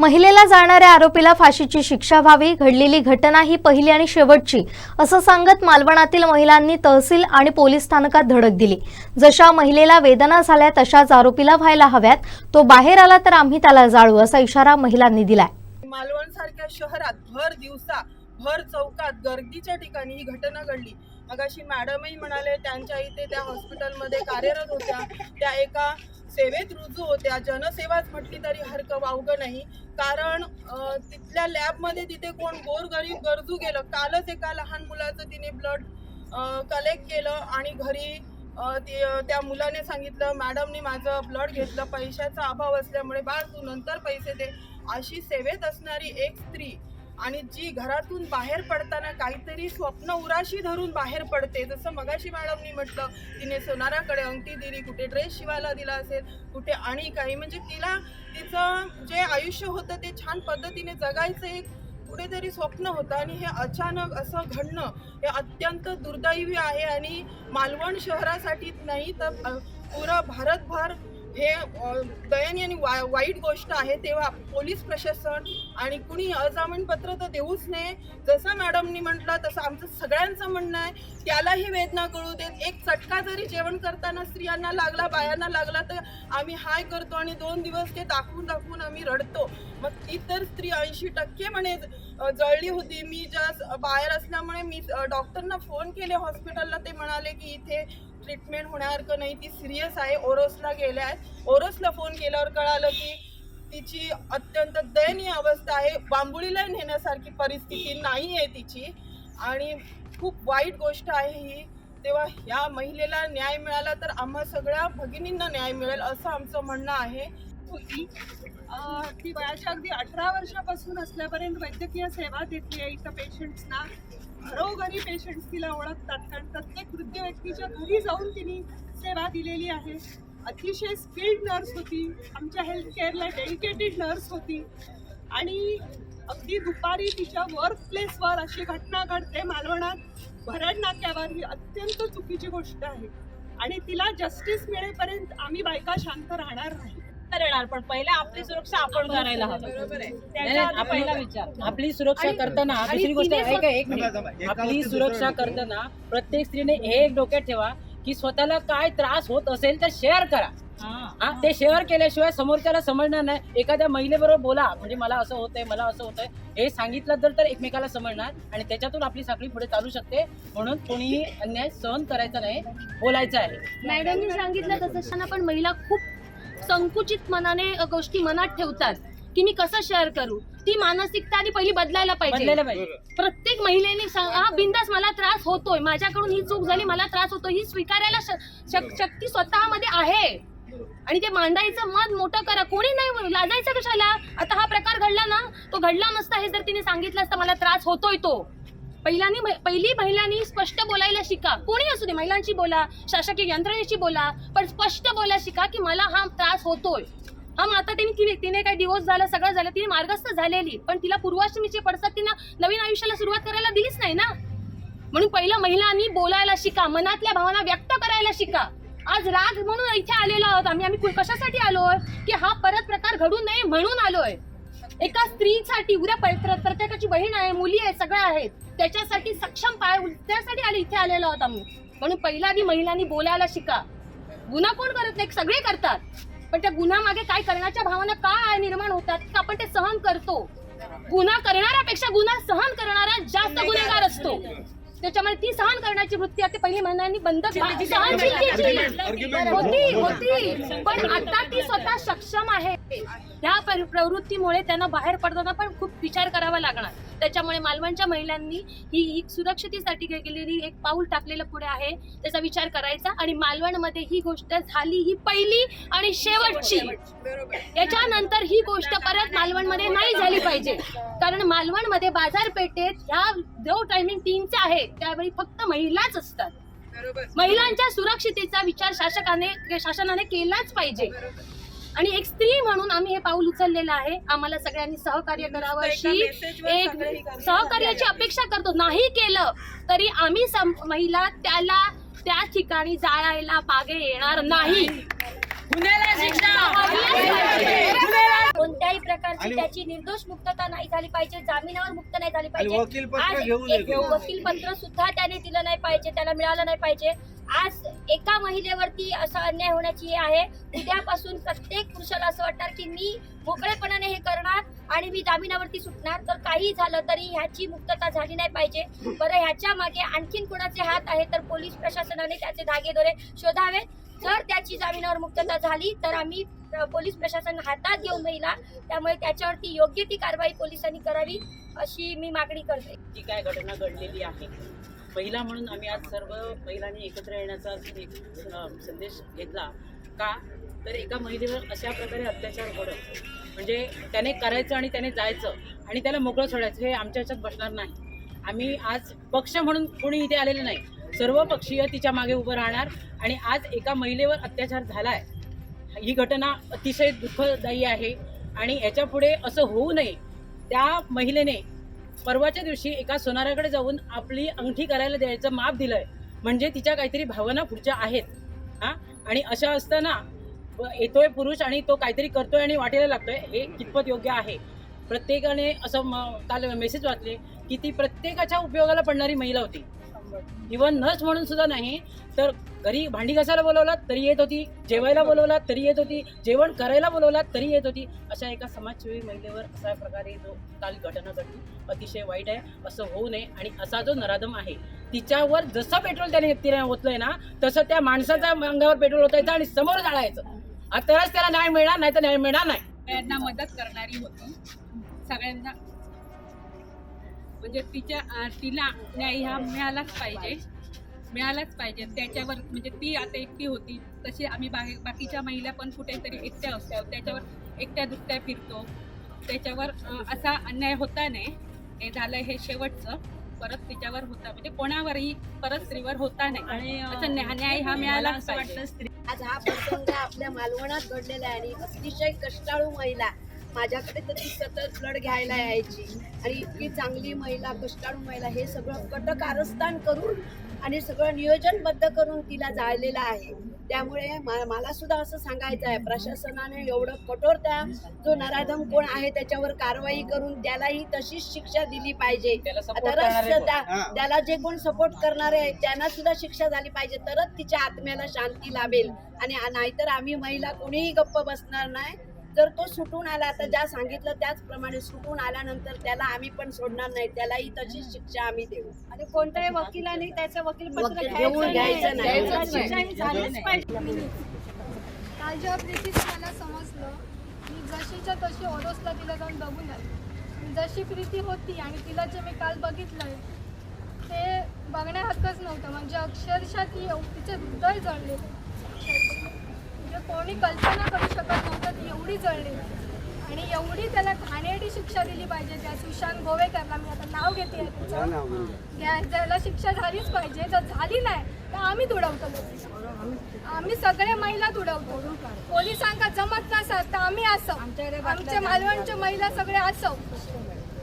महिलेला जाणाऱ्या आरोपीला फाशीची शिक्षा व्हावी घडलेली घटना ही पहिली आणि शेवटची असं सांगत मालवणातील महिलांनी तहसील आणि पोलीस स्थानकात धडक दिली. जशा महिलेला वेदना झाल्या तशाच आरोपीला व्हायला हव्यात. तो बाहेर आला तर आम्ही त्याला जाळू असा इशारा महिलांनी दिलाय. मालवण सारख्या शहरात भर दिवसा भर चौकात गर्दीच्या ठिकाणी ही घटना घडली. मगाशी मॅडमही म्हणाले त्यांच्या इथे त्या हॉस्पिटलमध्ये कार्यरत होत्या. त्या एका सेवेत रुजू होत्या. जनसेवाच म्हटली तरी हरकं वावगं नाही. कारण तिथल्या लॅबमध्ये तिथे कोण गोरगरीब गरजू गेलं. कालच एका लहान मुलाचं तिने ब्लड कलेक्ट केलं आणि घरी ती त्या मुलाने सांगितलं मॅडमनी माझं ब्लड घेतलं. पैशाचा अभाव असल्यामुळे बाळ तू नंतर पैसे दे. अशी सेवेत असणारी एक स्त्री आणि जी घरातून बाहेर पडताना काहीतरी स्वप्न उराशी धरून बाहेर पडते. जसं मगाशी मॅडमनी म्हटलं तिने सोनाराकडे अंगठी दिली कुठे ड्रेस शिवायला दिला असेल कुठे आणि काही. म्हणजे तिला तिचं जे आयुष्य होतं ते छान पद्धतीने जगायचं एक कुठेतरी स्वप्न होतं. आणि हे अचानक असं घडणं हे अत्यंत दुर्दैवी आहे. आणि मालवण शहरासाठीच नाही तर पुरा पुरं भारतभर हे अ, दयनीय आणि वा वाईट गोष्ट आहे तेव्हा पोलीस प्रशासन आणि कुणी अजामीनपत्र तर देऊच नये. जसं मॅडमनी म्हटलं तसं आमचं सगळ्यांचं म्हणणं आहे त्यालाही वेदना कळू देत. एक चटका जरी जेवण करताना स्त्रियांना लागला बायांना लागला तर आम्ही हाय करतो आणि दोन दिवस ते दाखवून दाखवून आम्ही रडतो. मग ती तर स्त्री ऐंशी टक्के म्हणे जळली होती. मी ज्या बाहेर असल्यामुळे मी डॉक्टरना फोन केले हॉस्पिटलला. ते म्हणाले की इथे ट्रीटमेंट होण्यासारखं नाही. ती सिरियस आहे. ओरोसला गेल्या आहेत ओरोसला फोन केल्यावर कळालं की तिची अत्यंत दयनीय अवस्था आहे. बांबुळीला नेण्यासारखी परिस्थिती नाही आहे तिची. आणि खूप वाईट गोष्ट आहे ही. तेव्हा ह्या महिलेला न्याय मिळाला तर आम्हा सगळ्या भगिनींना न्याय मिळेल असं आमचं म्हणणं आहे. होती. ती वयाच्या अगदी अठरा वर्षापासून असल्यापर्यंत वैद्यकीय सेवा देते इथं पेशंट्सना घरोघरी पेशंट्स तिला ओळखतात. कारण प्रत्येक वृद्ध व्यक्तीच्या घरी जाऊन तिने सेवा दिलेली आहे. अतिशय स्किल्ड नर्स होती. आमच्या हेल्थ केअरला डेडिकेटेड नर्स होती. आणि अगदी दुपारी तिच्या वर्क प्लेसवर अशी घटना घडते मालवणात. भरड नाक्यावर ही अत्यंत चुकीची गोष्ट आहे. आणि तिला जस्टिस मिळेपर्यंत आम्ही बायका शांत राहणार नाही. करणार पण पहिला आपली सुरक्षा आपण करायला हवी. पहिला विचार. आपली सुरक्षा करताना दुसरी गोष्ट ऐका एक मिनिट. आपली सुरक्षा करताना प्रत्येक स्त्रीने हे एक डोक्यात ठेवा की स्वतःला काय त्रास होत असेल तर शेअर करा. हा. ते शेअर केल्याशिवाय समोरच्याला समजणार नाही. एखाद्या महिलेबरोबर बोला म्हणजे मला असं होतंय मला असं होतंय. हे सांगितलं तर तर एकमेकाला समजणार आणि त्याच्यातून आपली साखळी पुढे चालू शकते. म्हणून कोणीही अन्याय सहन करायचा नाही बोलायचं आहे. मॅडमनी सांगितलं तसं पण महिला खूप संकुचित मनाने गोष्टी मनात ठेवतात. की मी कसं शेअर करू? ती मानसिकता आधी पहिली बदलायला पाहिजे. बदलायला पाहिजे. प्रत्येक महिलेने सांग- हा बिंदास मला त्रास होतोय. माझ्याकडून ही चूक झाली मला त्रास होतोय. ही स्वीकारायला श- शक- शक्ती स्वतःमध्ये आहे. आणि ते मांडायचं मन मोठं करा. कोणी नाही लाजायचं कशाला? आता हा प्रकार घडला ना तो घडला नसता हे जर तिने सांगितलं असतं मला त्रास होतोय तो. पहिल्यानी पहिली महिलांनी स्पष्ट बोलायला शिका. कोणी असू दे महिलांशी बोला शासकीय यंत्रणेशी बोला पण स्पष्ट बोलायला शिका की मला हा त्रास होतोय. हा मग आता तिने तिने तिने काही डिवोर्स झाला सगळं झालं तिने मार्गस्थ झालेली. पण तिला पूर्वाश्रमीचे पडसाद तिनं नवीन आयुष्याला सुरुवात करायला दिलीच नाही ना? म्हणून पहिलं महिलांनी बोलायला शिका मनातल्या भावना व्यक्त करायला शिका. आज राग म्हणून इथे आलेलो आहोत आम्ही. आम्ही कु- कशासाठी आलोय? की हा परत प्रकार घडू नये म्हणून आलोय. एका स्त्रीसाठी उद्या प्रत्येकाची बहीण आहे मुली आहेत सगळ्या आहेत. त्याच्यासाठी सक्षम पाय त्यासाठी आले इथे आलेलो आहोत आम्ही. म्हणून पहिला आधी महिलांनी बोलायला शिका. गुन्हा कोण करत नाही? सगळे करतात. पण त्या गुन्हा मागे काय करण्याच्या भावना का निर्माण होतात का आपण ते सहन करतो. गुन्हा करणाऱ्यापेक्षा गुन्हा सहन करणारा जास्त गुन्हेगार असतो. त्याच्यामुळे ती सहन करण्याची वृत्ती आता पहिली महिन्यांनी बंद होती होती. पण आता ती स्वतः सक्षम आहे. आहे ह्या पर- प्रवृत्तीमुळे त्यांना बाहेर पडताना पण खूप विचार करावा लागणार. त्याच्यामुळे मालवणच्या महिलांनी ही ही सुरक्षितेसाठी केलेली एक पाऊल टाकलेलं पुढे आहे. त्याचा विचार करायचा आणि मालवणमध्ये ही गोष्ट झाली ही पहिली आणि शेवटची. याच्यानंतर ही गोष्ट परत मालवणमध्ये नाही झाली पाहिजे. कारण मालवणमध्ये बाजारपेठेत ह्या जो टायमिंग तीनचा आहे त्यावेळी फक्त महिलाच असतात. महिलांच्या सुरक्षितेचा विचार शासकाने शासनाने केलाच पाहिजे. आणि एक स्त्री म्हणून आम्ही हे पाऊल उचललेलं आहे. आम्हाला सगळ्यांनी सहकार्य करावं. एका अशी एक सहकार्याची अपेक्षा करतो. नाही केलं तरी आम्ही सम- महिला त्याला त्या ठिकाणी जाळायला मागे येणार नाही. कोणत्याही प्रकारची त्याची निर्दोष मुक्तता नाही झाली पाहिजे जामिनावर मुक्त नाही झाली पाहिजे. आज वकील पत्र सुद्धा त्याने दिलं नाही पाहिजे त्याला मिळालं नाही पाहिजे. आज एका महिलेवरती असा अन्याय होण्याची आहे. उद्यापासून प्रत्येक पुरुषाला असं वाटणार की मी मोकळेपणाने हे करणार आणि मी जामिनावरती सुटणार. तर काही झालं तरी ह्याची मुक्तता झाली नाही पाहिजे. बरं ह्याच्या मागे आणखीन कुणाचे हात आहे तर पोलीस प्रशासनाने त्याचे धागेदोरे शोधावे जर त्याची जामिनावर मुक्तता झाली तर आम्ही पोलीस प्रशासन हातात घेऊ महिला त्यामुळे त्याच्यावरती योग्य ती कारवाई पोलिसांनी करावी अशी मी मागणी करते. जी काय घटना घडलेली आहे. महिला म्हणून आम्ही आज सर्व महिलांनी एकत्र येण्याचा एक संदेश घेतला. का? तर एका महिलेवर अशा प्रकारे अत्याचार होणं म्हणजे त्याने करायचं आणि त्याने जायचं आणि त्याला मोकळं सोडायचं हे आमच्या ह्याच्यात बसणार नाही. आम्ही आज पक्ष म्हणून कोणी इथे आलेलं नाही. सर्व पक्षीय तिच्यामागे उभं राहणार आणि आज एका महिलेवर अत्याचार झाला आहे ही घटना अतिशय दुःखदायी आहे आणि याच्यापुढे असं होऊ नये त्या महिलेने परवाच्या दिवशी एका सोनाराकडे जाऊन आपली अंगठी करायला द्यायचं माप दिलंय. म्हणजे तिच्या काहीतरी भावना पुढच्या आहेत. हां? आणि अशा असताना येतोय पुरुष आणि तो काहीतरी करतोय आणि वाटेला लागतोय हे कितपत योग्य आहे? प्रत्येकाने असं म- काल मेसेज वाचले की ती प्रत्येकाच्या उपयोगाला पडणारी महिला होती. इवन नर्स म्हणून सुद्धा नाही तर घरी भांडी घासायला बोलवलात तरी येत होती. जेवायला बोलवलात तरी येत होती. जेवण करायला बोलवलात तरी येत होती. अशा एका समाजसेवी महिलेवर अशा प्रकारे जो काल घटना घडली. अतिशय वाईट आहे. असं होऊ नये. आणि असा जो नराधम आहे तिच्यावर जसं पेट्रोल त्याने तिने ओतलंय ना तसं त्या माणसाच्या अंगावर पेट्रोल ओतायचं आणि समोर जाळायचं. आ, तरच त्याला न्याय मिळणार नाही तर न्याय मिळणार नाही. मदत करणारी होती. सगळ्यांना म्हणजे तिच्या तिला न्याय हा मिळालाच पाहिजे. मिळालाच पाहिजे. त्याच्यावर म्हणजे ती आता एकटी होती. तशी आम्ही बाकी बाकीच्या महिला पण कुठेतरी एकट्या असल्या त्याच्यावर एकट्या दुकट्या फिरतो. त्याच्यावर असा अन्याय होता नाही. हे झालं हे शेवटचं. परत तिच्यावर होता. म्हणजे कोणावरही परत स्त्रीवर होता नाही. आणि असं न्याय न्याय हा मिळालाच पाहिजे. आज हा प्रसंग आपल्या मालवणात घडलेला आहे आणि अतिशय कष्टाळू महिला माझ्याकडे तर ती सतत ब्लड घ्यायला यायची. आणि इतकी चांगली महिला कष्टाळू महिला हे सगळं कट कारस्थान करून आणि सगळं नियोजनबद्ध करून तिला जाळलेलं आहे. त्यामुळे मला सुद्धा असं सांगायचं आहे प्रशासनाने एवढं कठोर त्या जो नराधम कोण आहे त्याच्यावर कारवाई करून त्यालाही तशीच शिक्षा दिली पाहिजे. त्याला जे कोण सपोर्ट करणारे आहेत त्यांना सुद्धा शिक्षा झाली पाहिजे. तरच तिच्या आत्म्याला शांती लाभेल. आणि नाहीतर आम्ही महिला कोणीही गप्प बसणार नाही. जर तो सुटून आला आता ज्या सांगितलं त्याचप्रमाणे सुटून आल्यानंतर त्याला आम्ही पण सोडणार नाही. त्यालाही तशीच शिक्षा आम्ही देऊ. आणि कोणत्याही वकिलाने त्याचं वकील घेऊन घ्यायचं नाही. शिक्षाही झालीच पाहिजे. काल जेव्हा प्रीतीचं मला समजलं मी जशीच्या तशी ओरोसला तिला जाऊन बघून आले. जशी प्रीती होती आणि तिला जे मी काल बघितलंय ते बघण्यासारखंच नव्हतं. म्हणजे अक्षरशः ती तिचं हृदय जळलेलं. म्हणजे कोणी कल्पना करू शकत नव्हतं ती एवढी जळलेली आणि एवढी त्याला घाणेरडी शिक्षा दिली पाहिजे त्या सुशांत गोवेकरला. मी आता नाव घेते. तिचं त्या- ज्याला शिक्षा झालीच पाहिजे जर झाली नाही तर आम्ही तुडवतो. आम्ही सगळे महिला तुडवतो. पोलिसांका जमत नसत तर आम्ही असो. आमच्या मालवणच्या महिला सगळे असो.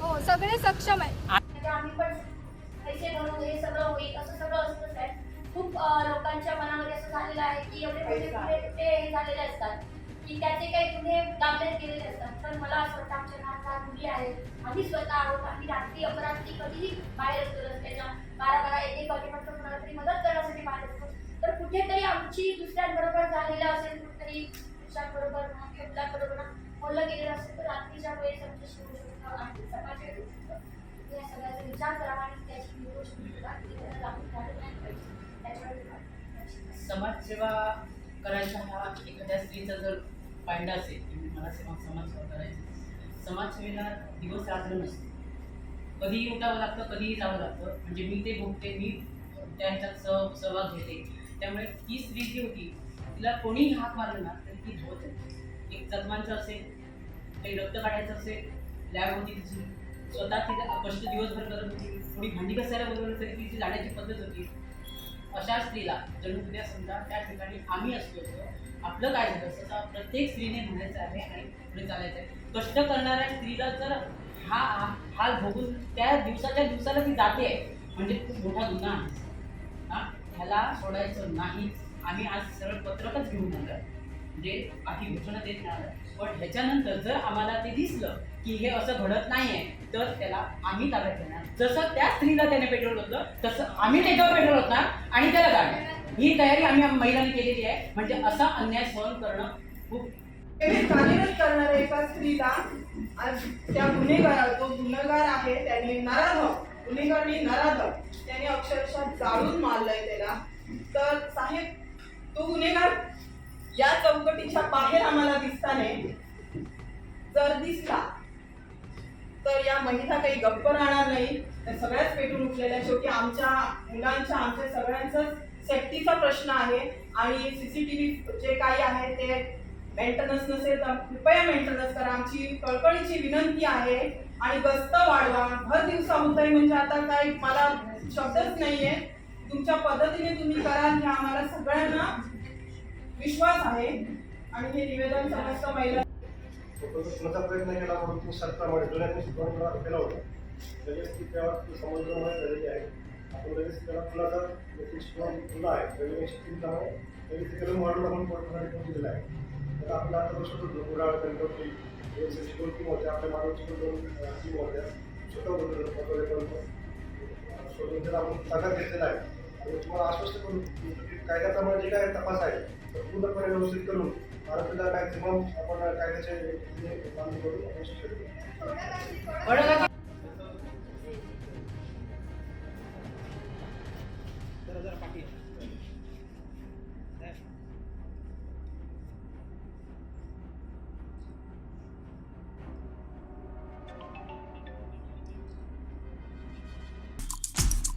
हो सगळे सक्षम आहे. खूप लोकांच्या मनामध्ये असं झालेलं आहे की एवढे मोठे गुन्हे कुठे हे झालेले असतात. की त्याचे काही गुन्हे दाबले गेलेले असतात. पण मला असं वाटतं आमच्या घरात लहान मुली आहेत आम्ही स्वतः आहोत. आम्ही रात्री अपरात्री कधीही बाहेर असतो रस्त्याच्या बारा बारा एक एक वाजेपर्यंत कोणाला तरी मदत करण्यासाठी बाहेर असतो. तर कुठेतरी आमची दुसऱ्यांबरोबर झालेलं असेल कुठेतरी म्हणा किंवा मुलांबरोबर बोललं गेलेलं असेल तर रात्रीच्या वेळेस आमच्याशी होऊ शकतं आणि सकाळच्या वेळेस. या सगळ्याचा विचार करावा आणि त्याची निर्दोष समाजसेवा करायचा हा एखाद्या स्त्रीचा जर फायदा असेल म्हणजे मला सेवा समाजसेवा करायची समाजसेवेला दिवस रात्र नसते. कधीही उठावं लागतं कधीही जावं लागतं. म्हणजे मी ते भोगते मी त्या ह्याच्यात सह सहभाग घेते. त्यामुळे ती स्त्री जी होती तिला कोणीही हाक मारलं ना तरी ती धोत एक जखमांचं असेल काही रक्त काढायचं असेल लॅब होती तिची. स्वतः तिला कष्ट दिवसभर करत होती. थोडी भांडी कसायला बोलवलं तरी तिची जाण्याची पद्धत होती. अशा स्त्रीला जणू उद्या समजा त्या ठिकाणी आम्ही असलो तर आपलं काय झालं असतं प्रत्येक स्त्रीने म्हणायचं आहे आणि पुढे चालायचं आहे. कष्ट करणाऱ्या स्त्रीला जर हा हा- भोगून त्या दिवसाच्या दिवसाला ती जाते म्हणजे खूप मोठा गुन्हा आहे हा? ह्याला सोडायचं नाही. आम्ही आज सरळ पत्रकच घेऊन आलं म्हणजे बाकी घोषणा देत नाही पण ह्याच्यानंतर जर आम्हाला ते दिसलं की हे असं घडत नाहीये तर त्याला आम्ही ताब्यात घेणार. जसं त्या स्त्रीला त्याने पेट्रोल होतं तसं आम्ही त्याच्यावर पेट्रोल होणार आणि त्याला काढणार ही तयारी आम्ही महिलांनी केलेली आहे. म्हणजे असा अन्याय सहन करणं खूप कार्यरत करणाऱ्या एका स्त्रीला आज त्या गुन्हेगार जो गुन्हेगार आहे त्याने नराधम गुन्हेगारने नराधम त्याने अक्षरशः जाळून मारलंय त्याला. तर साहेब तो गुन्हेगार या चौकटीच्या बाहेर आम्हाला दिसतो तर काही गप्प राहणार नाही. तर सगळ्याच पेटून उठलेल्या शेवटी आमच्या मुलांच्या आमच्या सगळ्यांचाच सेफ्टीचा प्रश्न आहे. आणि सीसीटीव्ही जे काही आहे ते मेंटेनन्स नसेल तर कृपया मेंटेनन्स करा. आमची कळकळीची विनंती आहे. आणि गस्त वाढवा. भर दिवसा होत म्हणजे आता काय मला शब्दच नाहीये. तुमच्या पद्धतीने तुम्ही कराल हे आम्हाला सगळ्यांना विश्वास आहे. आणि हे निवेदन समस्त महिला प्रयत्न केला म्हणून तुम्ही सरकारमध्ये जुन्या सुधारणा केला होता. लगेच ती त्यावर समुद्रामुळे झालेली आहे. आपण लगेच त्याला खुलासा शिकवण खुला आहे रेग्युलेशन शिकून त्यामुळे लगेच तिकडे मॉडेल आपण पोर्टमध्ये कोर्टाने दिलेलं आहे. तर आपल्या आता तो शकतो गुराळ गणपती शिकवण टीम होत्या आपल्या मानवची पण दोन टीम होत्या. स्वतः होतं पटोलेपर्यंत शोधून त्याला आपण ताब्यात घेतलेला आहे. आणि तुम्हाला आश्वस्त करून की कायद्याप्रमाणे जे काय तपास आहे पूर्णपणे व्यवस्थित करून आरोपीला मॅक्झिमम आपण कायद्याचे मान्य करून